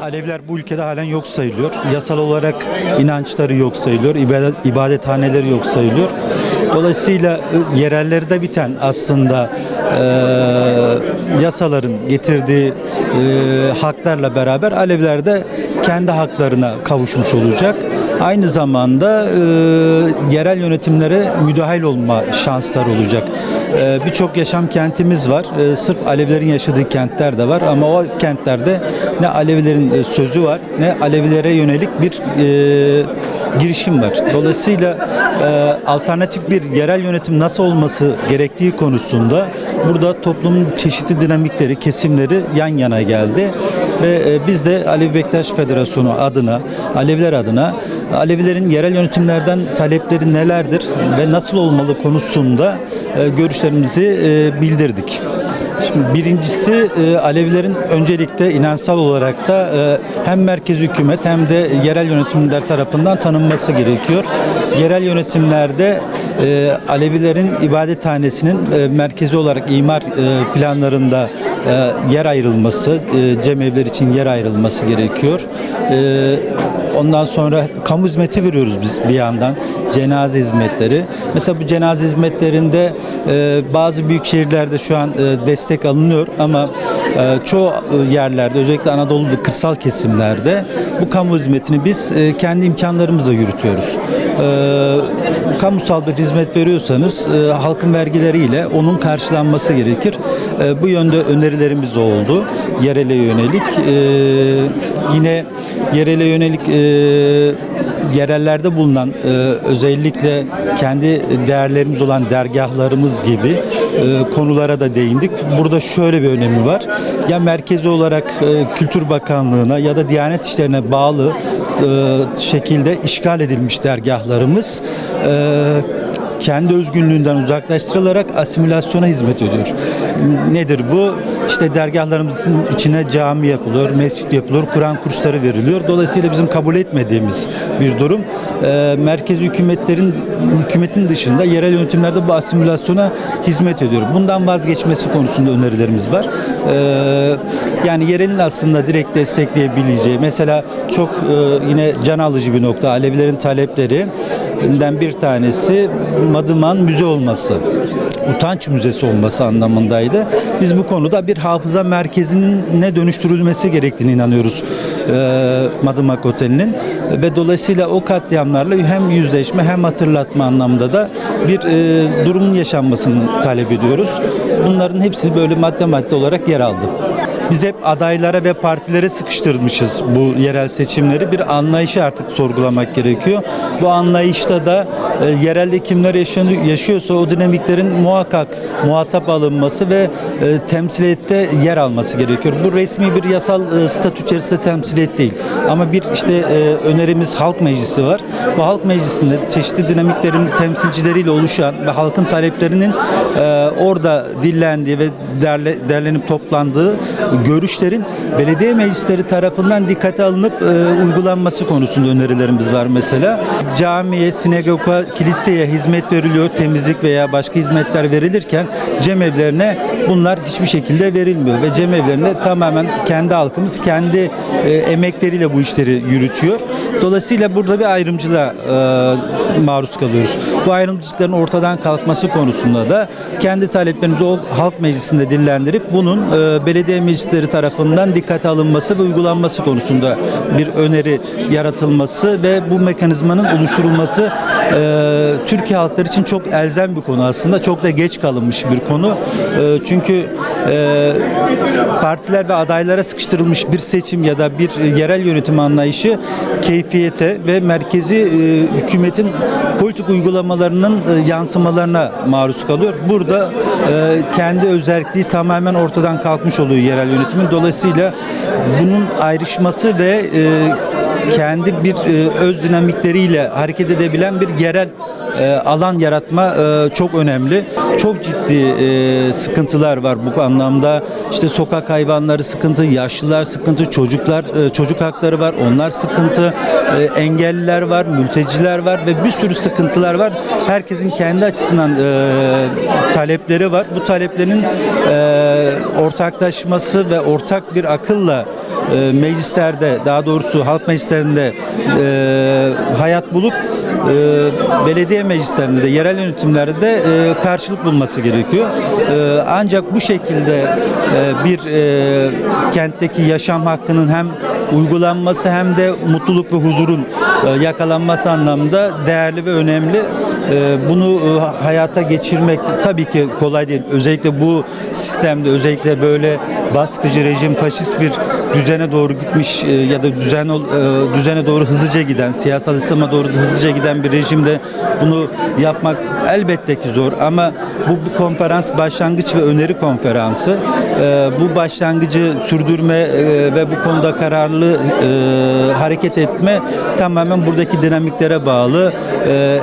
Alevler bu ülkede halen yok sayılıyor. Yasal olarak inançları yok sayılıyor. ibadet, ibadethaneleri yok sayılıyor. Dolayısıyla e, yerellerde biten aslında e, yasaların getirdiği e, haklarla beraber Alevler de kendi haklarına kavuşmuş olacak. Aynı zamanda e, yerel yönetimlere müdahil olma şansları olacak. E, Birçok yaşam kentimiz var. E, sırf Alevilerin yaşadığı kentler de var ama o kentlerde ne Alevilerin e, sözü var ne Alevilere yönelik bir e, girişim var. Dolayısıyla e, alternatif bir yerel yönetim nasıl olması gerektiği konusunda burada toplumun çeşitli dinamikleri, kesimleri yan yana geldi ve e, biz de Alevi Bektaş Federasyonu adına, Aleviler adına Alevilerin yerel yönetimlerden talepleri nelerdir ve nasıl olmalı konusunda e, görüşlerimizi e, bildirdik. Şimdi birincisi Alevilerin öncelikle inançsal olarak da hem merkez hükümet hem de yerel yönetimler tarafından tanınması gerekiyor. Yerel yönetimlerde Alevilerin ibadethanesinin merkezi olarak imar planlarında yer ayrılması, e, cemevler için yer ayrılması gerekiyor. E, Ondan sonra kamu hizmeti veriyoruz biz bir yandan. Cenaze hizmetleri. Mesela bu cenaze hizmetlerinde e, bazı büyük şehirlerde şu an e, destek alınıyor ama çoğu yerlerde özellikle Anadolu'da kırsal kesimlerde bu kamu hizmetini biz kendi imkanlarımızla yürütüyoruz. E, kamusal bir hizmet veriyorsanız e, halkın vergileriyle onun karşılanması gerekir. E, bu yönde önerilerimiz oldu yerele yönelik. E, yine yerele yönelik e, yerellerde bulunan e, özellikle kendi değerlerimiz olan dergahlarımız gibi e, konulara da değindik. Burada şöyle bir önemi var. Ya merkezi olarak e, Kültür Bakanlığı'na ya da Diyanet İşleri'ne bağlı şekilde işgal edilmiş dergahlarımız e, kendi özgünlüğünden uzaklaştırılarak asimilasyona hizmet ediyor. Nedir bu? İşte dergahlarımızın içine cami yapılıyor, mescit yapılıyor, Kur'an kursları veriliyor. Dolayısıyla bizim kabul etmediğimiz bir durum. Ee, merkezi hükümetlerin hükümetin dışında yerel yönetimlerde bu asimilasyona hizmet ediyor. Bundan vazgeçmesi konusunda önerilerimiz var. Ee, yani yerelin aslında direkt destekleyebileceği, mesela çok e, yine can alıcı bir nokta, Alevilerin talepleri bir tanesi Madıman müze olması. Utanç müzesi olması anlamındaydı. Biz bu konuda bir hafıza merkezinin ne dönüştürülmesi gerektiğini inanıyoruz e, Madımak Oteli'nin ve dolayısıyla o katliamlarla hem yüzleşme hem hatırlatma anlamda da bir e, durumun yaşanmasını talep ediyoruz. Bunların hepsi böyle madde madde olarak yer aldı. Biz hep adaylara ve partilere sıkıştırmışız bu yerel seçimleri. Bir anlayışı artık sorgulamak gerekiyor. Bu anlayışta da e, yerelde kimler yaşıyorsa o dinamiklerin muhakkak muhatap alınması ve e, temsiliyette yer alması gerekiyor. Bu resmi bir yasal e, statü içerisinde temsiliyet değil. Ama bir işte e, önerimiz halk meclisi var. Bu halk meclisinde çeşitli dinamiklerin temsilcileriyle oluşan ve halkın taleplerinin e, orada dillendiği ve derle, derlenip toplandığı görüşlerin belediye meclisleri tarafından dikkate alınıp e, uygulanması konusunda önerilerimiz var mesela. Camiye, sinagoga, kiliseye hizmet veriliyor, temizlik veya başka hizmetler verilirken cemevlerine bunlar hiçbir şekilde verilmiyor ve cemevlerinde tamamen kendi halkımız kendi e, emekleriyle bu işleri yürütüyor. Dolayısıyla burada bir ayrımcılığa e, maruz kalıyoruz. Bu ayrımcılıkların ortadan kalkması konusunda da kendi taleplerimizi o halk meclisinde dillendirip bunun e, belediye meclisleri tarafından dikkate alınması ve uygulanması konusunda bir öneri yaratılması ve bu mekanizmanın oluşturulması e, Türkiye halkları için çok elzem bir konu aslında. Çok da geç kalınmış bir konu. E, çünkü e, partiler ve adaylara sıkıştırılmış bir seçim ya da bir yerel yönetim anlayışı keyfiyete ve merkezi e, hükümetin politik uygulamalarının e, yansımalarına maruz kalıyor. Burada e, kendi özelliği tamamen ortadan kalkmış oluyor yerel yönetimin. Dolayısıyla bunun ayrışması ve e, kendi bir e, öz dinamikleriyle hareket edebilen bir yerel e, alan yaratma e, çok önemli. Çok ciddi e, sıkıntılar var bu anlamda. İşte sokak hayvanları sıkıntı, yaşlılar sıkıntı, çocuklar e, çocuk hakları var. Onlar sıkıntı. Engelliler var, mülteciler var ve bir sürü sıkıntılar var. Herkesin kendi açısından e, talepleri var. Bu taleplerin e, ortaklaşması ve ortak bir akılla e, meclislerde daha doğrusu halk meclislerinde e, hayat bulup e, belediye meclislerinde de yerel yönetimlerde de e, karşılık bulması gerekiyor. E, ancak bu şekilde e, bir e, kentteki yaşam hakkının hem uygulanması hem de mutluluk ve huzurun e, yakalanması anlamda değerli ve önemli. E, Bunu e, hayata geçirmek tabii ki kolay değil. Özellikle bu sistemde özellikle böyle baskıcı rejim faşist bir düzene doğru gitmiş e, ya da düzen e, düzene doğru hızlıca giden siyasal İslam'a doğru hızlıca giden bir rejimde bunu yapmak elbette ki zor ama bu bir konferans başlangıç ve öneri konferansı. Bu başlangıcı sürdürme ve bu konuda kararlı hareket etme tamamen buradaki dinamiklere bağlı.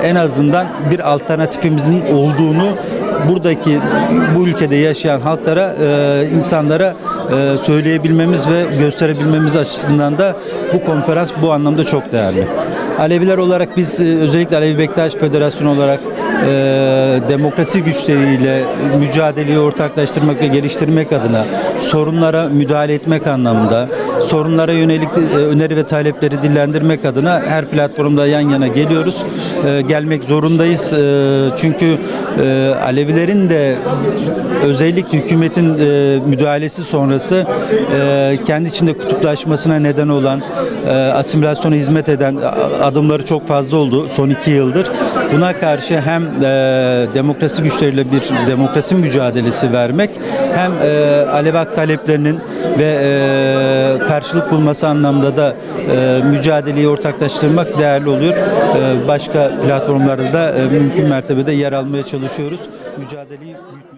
En azından bir alternatifimizin olduğunu buradaki bu ülkede yaşayan halklara, e, insanlara e, söyleyebilmemiz ve gösterebilmemiz açısından da bu konferans bu anlamda çok değerli. Aleviler olarak biz e, özellikle Alevi Bektaş Federasyonu olarak e, demokrasi güçleriyle mücadeleyi ortaklaştırmak ve geliştirmek adına sorunlara müdahale etmek anlamında sorunlara yönelik e, öneri ve talepleri dillendirmek adına her platformda yan yana geliyoruz. E, gelmek zorundayız. E, çünkü Alevilerin de özellikle hükümetin e, müdahalesi sonrası e, kendi içinde kutuplaşmasına neden olan e, asimilasyona hizmet eden adımları çok fazla oldu son iki yıldır. Buna karşı hem e, demokrasi güçleriyle bir demokrasi mücadelesi vermek hem e, Alevi hak taleplerinin ve e, karşılık bulması anlamda da e, mücadeleyi ortaklaştırmak değerli oluyor. E, başka platformlarda da e, mümkün mertebede yer almaya çalışıyoruz. Mücadeleyi büyütmeye